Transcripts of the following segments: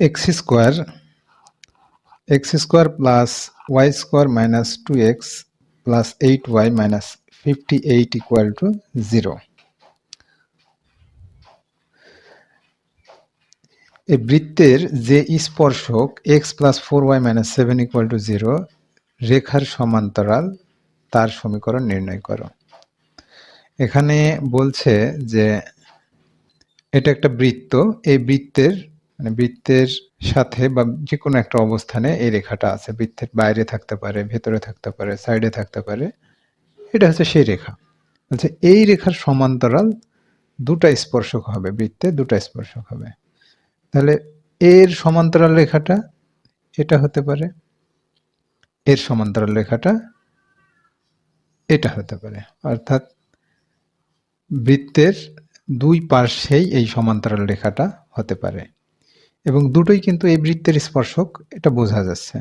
X square X square plus Y square minus two X plus eight Y minus fifty eight equal to zero. এই বৃত্তের যে স্পর্শক X plus four Y minus seven equal to zero, রেখার সমান্তরাল, তার সমীকরণ নির্ণয় করো। এখানে বলছে যে এটা একটা বৃত্ত, এই বৃত্তের মানে বৃত্তের সাথে বা যে কোনো একটা অবস্থানে এই রেখাটা আছে। বৃত্তের বাইরে থাকতে পারে, ভেতরে থাকতে পারে, সাইডে থাকতে পারে, এটা হচ্ছে সেই রেখা। বলছে এই রেখার সমান্তরাল দুটা স্পর্শক হবে, বৃত্তে দুটা স্পর্শক হবে। তাহলে এর সমান্তরাল রেখাটা এটা হতে পারে, এর সমান্তরাল রেখাটা এটা হতে পারে। অর্থাৎ বৃত্তের দুই পার্শ্বেই এই সমান্তরাল রেখাটা হতে পারে। এবং দুটোই কিন্তু এই বৃত্তের স্পর্শক, এটা বোঝা যাচ্ছে।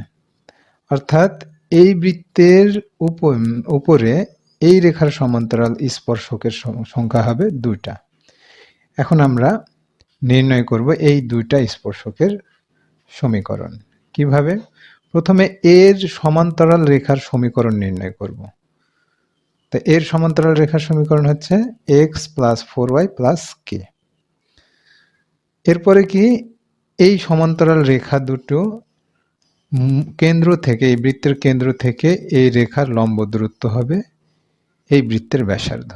অর্থাৎ এই বৃত্তের উপ- উপরে এই রেখার সমান্তরাল স্পর্শকের সংখ্যা হবে দুইটা। এখন আমরা নির্ণয় করব এই দুইটা স্পর্শকের সমীকরণ। কীভাবে? প্রথমে এর সমান্তরাল রেখার সমীকরণ নির্ণয় করব। তো এর সমান্তরাল রেখার সমীকরণ হচ্ছে X plus four Y plus K এরপরে কি? এই সমান্তরাল রেখা দুটো কেন্দ্র থেকে, এই বৃত্তের কেন্দ্র থেকে এই রেখার লম্ব দূরত্ব হবে এই বৃত্তের ব্যাসার্ধ।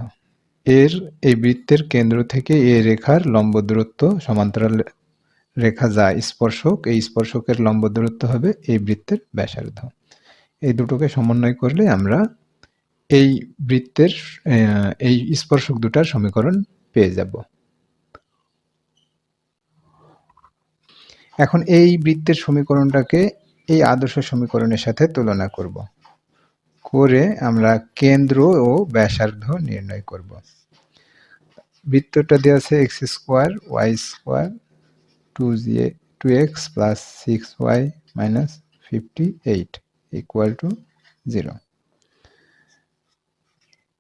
এর, এই বৃত্তের কেন্দ্র থেকে এই রেখার লম্ব দূরত্ব সমান্তরাল রেখা যা স্পর্শক, এই স্পর্শকের লম্ব দূরত্ব হবে এই বৃত্তের ব্যাসার্ধ। এই দুটোকে সমন্বয় করলে আমরা এই বৃত্তের এই স্পর্শক দুটার সমীকরণ পেয়ে যাব। এখন এই বৃত্তের সমীকরণটাকে এই আদর্শ সমীকরণের সাথে তুলনা করব। করে আমরা কেন্দ্র ও ব্যাসার্ধ নির্ণয় করব। বৃত্তটা দেওয়া আছে X square, Y square, two G two X plus six Y minus fifty eight equal to zero.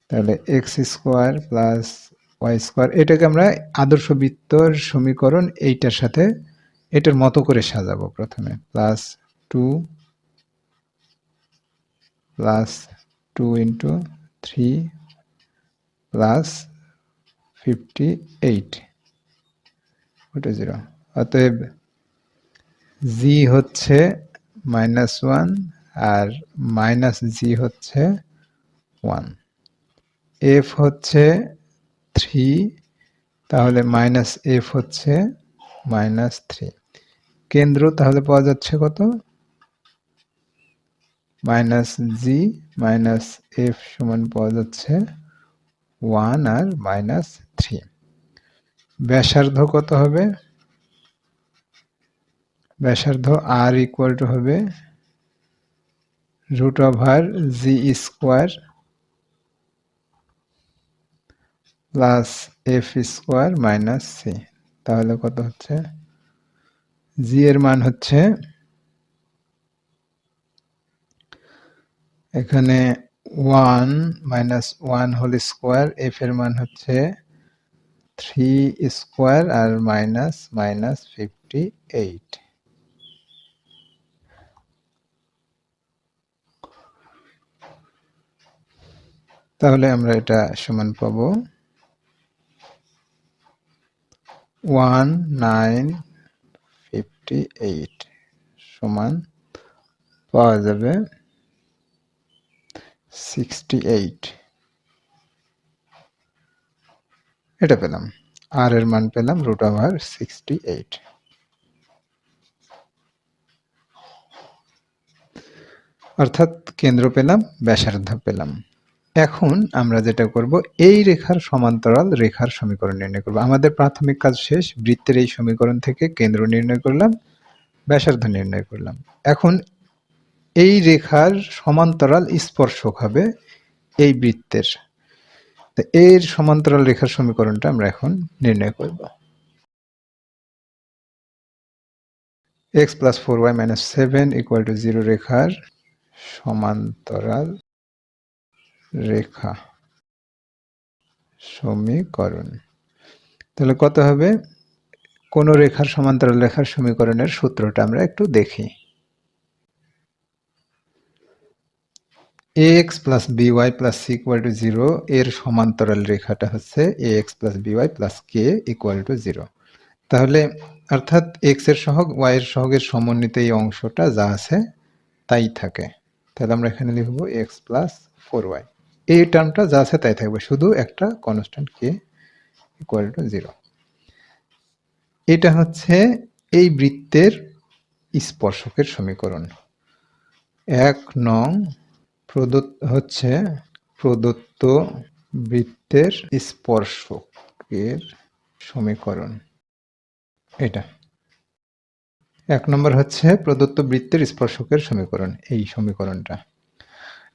তাহলে X square plus Y square, এটাকে আমরা আদর্শ বৃত্তর সমীকরণ এইটার সাথে এটার মতো করে সাজাবো প্রথমে plus two plus two into three plus fifty eight ওটা জিরো অতএব জি হচ্ছে মাইনাস ওয়ান আর মাইনাস জি হচ্ছে ওয়ান এফ হচ্ছে থ্রি তাহলে মাইনাস এফ হচ্ছে মাইনাস থ্রি কেন্দ্র, তাহলে পাওয়া যাচ্ছে কত? মাইনাস জি মাইনাস এফ সমান পাওয়া যাচ্ছে ওয়ান আর মাইনাস থ্রি ব্যাসার্ধ কত হবে? ব্যাসার্ধ আর ইকুয়াল টু হবে root over G square plus F square minus C তাহলে কত হচ্ছে? জি এর মান হচ্ছে এখানে one minus one whole square F এর মান হচ্ছে থ্রি স্কোয়ার আর মাইনাস মাইনাস ফিফটি এইট তাহলে আমরা এটা সমান পাবো। ওয়ান নাইন ফিফটি এইট সমান পাওয়া যাবে সিক্সটি এইট এটা পেলাম। আর এর মান পেলাম রুট ওভার সিক্সটি এইট অর্থাৎ কেন্দ্র পেলাম, ব্যাসার্ধ পেলাম। এখন আমরা যেটা করব, এই রেখার সমান্তরাল রেখার সমীকরণ নির্ণয় করব। আমাদের প্রাথমিক কাজ শেষ, বৃত্তের এই সমীকরণ থেকে কেন্দ্র নির্ণয় করলাম, ব্যাসার্ধ নির্ণয় করলাম। এখন এই রেখার সমান্তরাল স্পর্শক হবে এই বৃত্তের। তো এর সমান্তরাল রেখার সমীকরণটা আমরা এখন নির্ণয় করব। X plus four Y minus seven equal to zero রেখার সমান্তরাল রেখা সমীকরণ। তাহলে কত হবে? কোনো রেখার সমান্তরাল রেখার সমীকরণের সূত্রটা আমরা একটু দেখি। ax plus B Y plus C equal to zero এর সমান্তরাল রেখাটা হচ্ছে A X plus B Y plus K equal to zero তাহলে অর্থাৎ এক্সের সহগ ওয়াই এর সহগের সমন্বিত এই অংশটা যা আছে তাই থাকে। তাহলে আমরা এখানে লিখব এক্স প্লাস ফোর ওয়াই এই টার্মটা যা আছে তাই থাকবে। শুধু একটা constant K equal to zero এটা হচ্ছে এই বৃত্তের স্পর্শকের সমীকরণ। এক নং প্রদত্ত, হচ্ছে প্রদত্ত বৃত্তের স্পর্শকের সমীকরণ। এটা। এক নম্বর হচ্ছে প্রদত্ত বৃত্তের স্পর্শকের সমীকরণ, এই সমীকরণটা।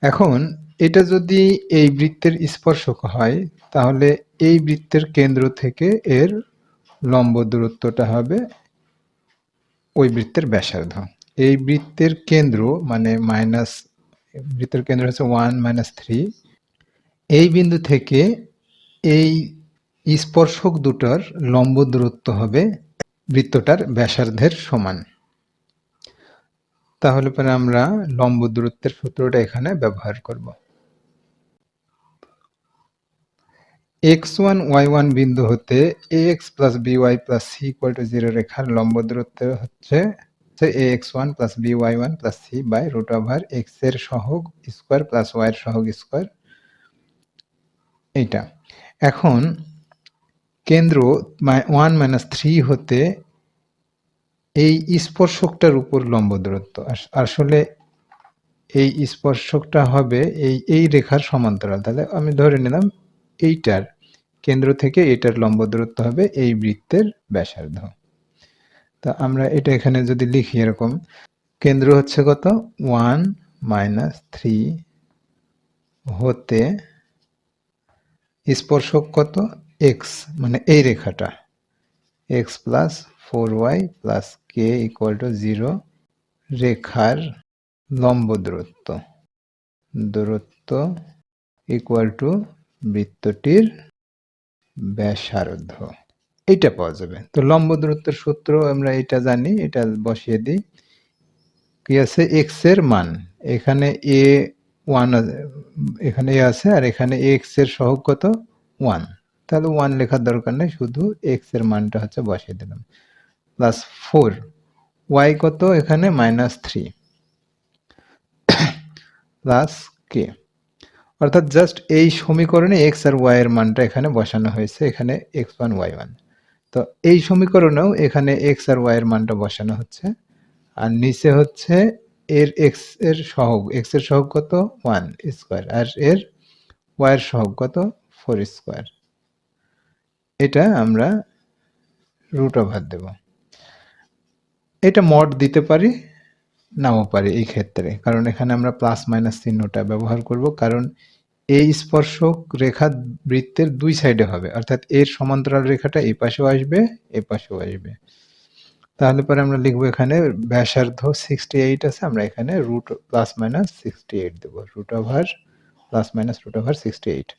এখন এটা যদি এই বৃত্তের স্পর্শক হয়, তাহলে এই বৃত্তের কেন্দ্র থেকে এর লম্ব দূরত্বটা হবে ওই বৃত্তের ব্যাসার্ধ। এই বৃত্তের কেন্দ্র মানে মাইনাস বৃত্তের কেন্দ্র হচ্ছে ওয়ান মাইনাস থ্রি এই বিন্দু থেকে এই স্পর্শক দুটোর লম্ব দূরত্ব হবে বৃত্তটার ব্যাসার্ধের সমান। তাহলে পরে আমরা লম্ব দূরত্বের সূত্রটা এখানে ব্যবহার করব। এক্স ওয়ান, ওয়াই ওয়ান বিন্দু হতে A X plus B Y plus C equal to zero রেখার লম্ব দূরত্ব হচ্ছে A X one plus B Y one plus C by root over এক্সের সহগ স্কোয়ার প্লাস ওয়াই এর সহগ স্কোয়ার। এইটা। এখন কেন্দ্র ওয়ান মাইনাস থ্রি হতে এই স্পর্শকটার উপর লম্ব দূরত্ব। আস- আসলে এই স্পর্শকটা হবে এই এই রেখার সমান্তরাল। তাহলে আমি ধরে নিলাম এইটার কেন্দ্র থেকে এটার লম্ব দূরত্ব হবে এই বৃত্তের ব্যাসার্ধ। তা আমরা এটা এখানে যদি লিখি এরকম, কেন্দ্র হচ্ছে কত? ওয়ান মাইনাস থ্রি হতে স্পর্শক কত? এক্স মানে এই রেখাটা। X plus four Y plus K equal to zero রেখার লম্ব দূরত্ব। দূরত্ব ইকুয়াল টু বৃত্তটির ব্যাসার্ধ। এইটা পাওয়া যাবে। তো লম্ব দূরত্বের সূত্র আমরা এটা জানি, এটা বসিয়ে দিই। কি আছে? এক্সের মান। এখানে এ ওয়ান এখানে এ আছে আর এখানে এক্সের সহগ কত? ওয়ান তাহলে ওয়ান লেখার দরকার নেই, শুধু এক্সের মানটা হচ্ছে বসিয়ে দিলাম। প্লাস ফোর ওয়াই কত এখানে? মাইনাস থ্রি প্লাস কে অর্থাৎ জাস্ট এই সমীকরণে এক্স আর ওয়াই এর মানটা এখানে বসানো হয়েছে, এখানে এক্স ওয়ান ওয়াই ওয়ান তো এই সমীকরণেও এখানে এক্স আর ওয়াই এর মানটা বসানো হচ্ছে, আর নিচে হচ্ছে এর এক্সের সহগ এক্সের সহগ কত? ওয়ান স্কোয়ার আর এর ওয়াই এর সহগ কত? ফোর স্কোয়ার এটা আমরা রুট ওভার দেব। এটা মড দিতে পারি নাও পারি এই ক্ষেত্রে। কারণ এখানে আমরা প্লাস মাইনাস চিহ্নটা ব্যবহার করব, কারণ এই স্পর্শক রেখা বৃত্তের দুই সাইডে হবে। অর্থাৎ এর সমান্তরাল রেখাটা এই পাশেও আসবে এই পাশেও আসবে। তাহলে পরে আমরা লিখব এখানে ব্যাসার্ধ সিক্সটি এইট আছে, আমরা এখানে root plus minus sixty eight দেবো। Root over plus minus root over sixty eight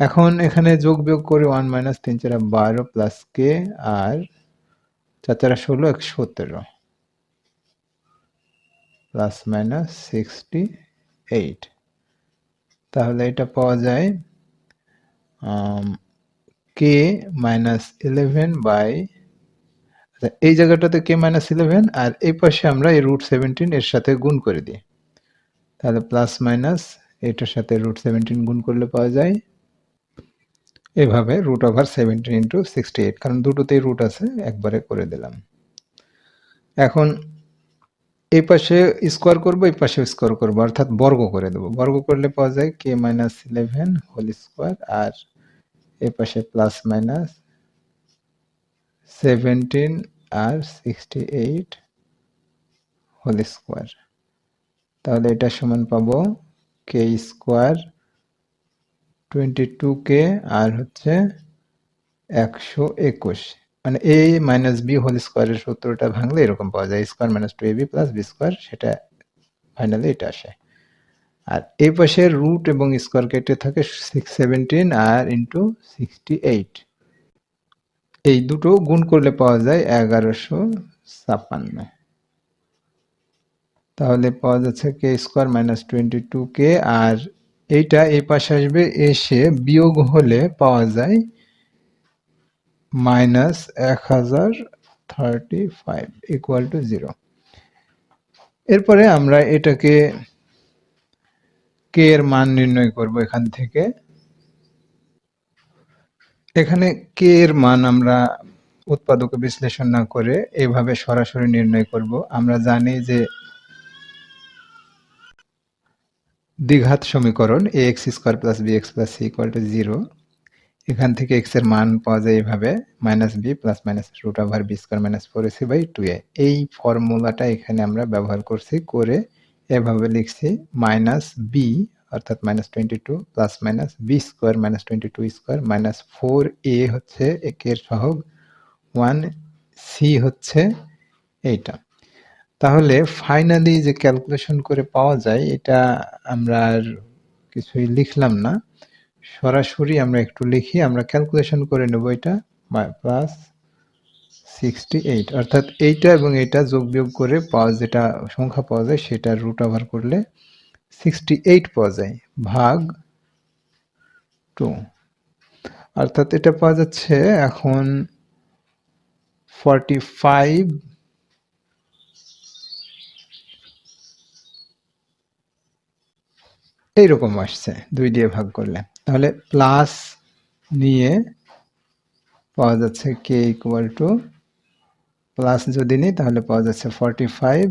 এখন এখানে যোগ বিয়োগ করে ওয়ান মাইনাস তিন চারা বারো প্লাস কে আর চার চারা ষোলো, এক সতেরো। প্লাস মাইনাস সিক্সটি এইট তাহলে এটা পাওয়া যায় কে মাইনাস ইলেভেন বাই এই জায়গাটাতে কে মাইনাস ইলেভেন আর এই পাশে আমরা এই রুট সেভেন্টিন এর সাথে গুণ করে দিই। তাহলে প্লাস মাইনাস এটার সাথে রুট সেভেন্টিন গুণ করলে পাওয়া যায় এভাবে root over seventeen into sixty eight কারণ দুটোতেই রুট আছে, একবারে করে দিলাম। এখন এই পাশে স্কোয়ার করব, এই পাশে স্কোয়ার করব, অর্থাৎ বর্গ করে দেবো। বর্গ করলে পাওয়া যায় K minus eleven whole square আর এই পাশে প্লাস মাইনাস সেভেন্টিন আর সিক্সটি এইট হোল স্কোয়ার তাহলে এটা সমান পাবো K square twenty two K আর হচ্ছে একশো একুশ। মানে এ মাইনাস বি হোল স্কোয়ারের সূত্রটা ভাঙলে এরকম পাওয়া যায়। Square minus two A B plus B square, সেটা ফাইনালি এটা আসে। আর এই পাশে রুট এবং স্কোয়ার কেটে থাকে সিক্স সেভেন্টিন আর ইন্টু সিক্সটি এইট এই দুটো গুণ করলে পাওয়া যায় এগারোশো ছাপ্পান্ন। তাহলে পাওয়া যাচ্ছে K square minus twenty two K আর এইটা এই পাশে আসবে, এসে বিয়োগ হলে পাওয়া যায় মাইনাস এক হাজার thirty five equal to zero এরপরে আমরা এটাকে কে এর মান নির্ণয় করব এখান থেকে। এখানে কে এর মান আমরা উৎপাদকে বিশ্লেষণ না করে এভাবে সরাসরি নির্ণয় করব। আমরা জানি যে দ্বিঘাত সমীকরণ A X square plus B X plus C equal to zero এখান থেকে এক্সের মান পাওয়া যায় এইভাবে minus B plus minus root over B square minus four A C by two A এই ফর্মুলাটা এখানে আমরা ব্যবহার করছি, করে এভাবে লিখছি মাইনাস বি অর্থাৎ minus twenty two plus minus B square minus twenty two square minus four A হচ্ছে একের সহগ ওয়ান সি হচ্ছে এইটা। তাহলে ফাইনালি যে ক্যালকুলেশন করে পাওয়া যায়, এটা আমরা আর কিছুই লিখলাম না। সরাসরি আমরা একটু লিখি, আমরা ক্যালকুলেশন করে নেব এটা প্লাস সিক্সটি এইট অর্থাৎ এইটা এবং এটা যোগ বিয়োগ করে পাওয়া, যেটা সংখ্যা পাওয়া যায়, সেটা রুট ওভার করলে সিক্সটি এইট পাওয়া যায়, ভাগ টু অর্থাৎ এটা পাওয়া যাচ্ছে এখন ফর্টি ফাইভ এইরকম আসছে, দুই দিয়ে ভাগ করলে। তাহলে প্লাস নিয়ে পাওয়া যাচ্ছে কে ইকুয়াল টু প্লাস যদি নিই, তাহলে পাওয়া যাচ্ছে ফর্টি ফাইভ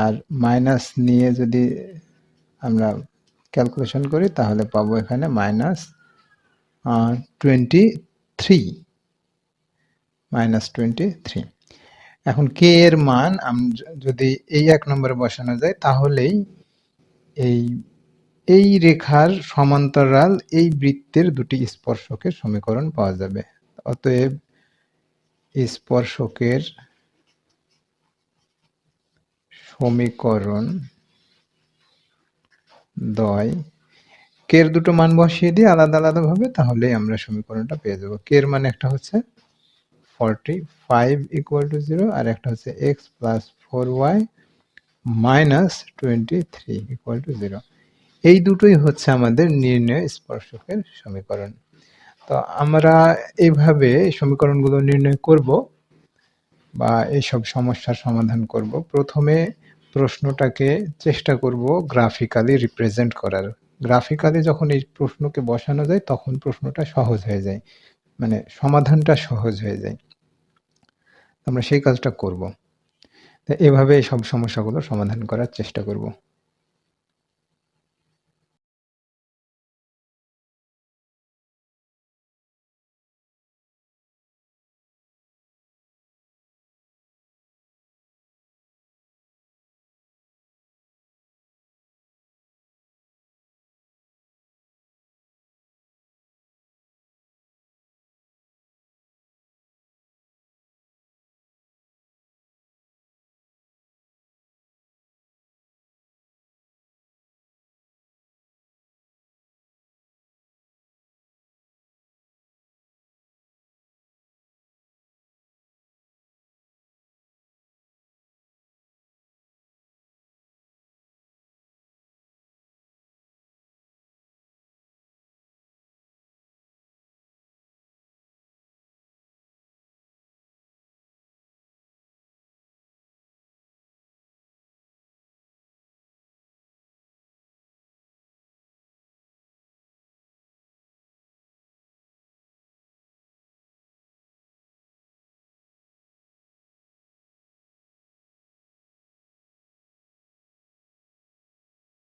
আর মাইনাস নিয়ে যদি আমরা ক্যালকুলেশন করি, তাহলে পাবো এখানে minus twenty three minus twenty three এখন কে এর মান যদি এই এক নম্বরে বসানো যায়, তাহলেই এই এই রেখার সমান্তরাল এই বৃত্তের দুটি স্পর্শকের সমীকরণ পাওয়া যাবে। অতএব স্পর্শকের সমীকরণ দয়। কের দুটো মান বসিয়ে দিয়ে আলাদা আলাদা ভাবে তাহলে আমরা সমীকরণটা পেয়ে যাব। কের মান একটা হচ্ছে forty five equal to zero আর একটা হচ্ছে X plus four Y minus twenty three equal to zero এই দুটোই হচ্ছে আমাদের নির্ণয় স্পর্শকের সমীকরণ। তো আমরা এইভাবে সমীকরণগুলো নির্ণয় করব বা এইসব সমস্যার সমাধান করব। প্রথমে প্রশ্নটাকে চেষ্টা করব গ্রাফিক্যালি রিপ্রেজেন্ট করার। গ্রাফিক্যালি যখন এই প্রশ্নকে বসানো যায়, তখন প্রশ্নটা সহজ হয়ে যায়। মানে সমাধানটা সহজ হয়ে যায়। আমরা সেই কাজটা করব। এভাবে সব সমস্যাগুলো সমাধান করার চেষ্টা করব।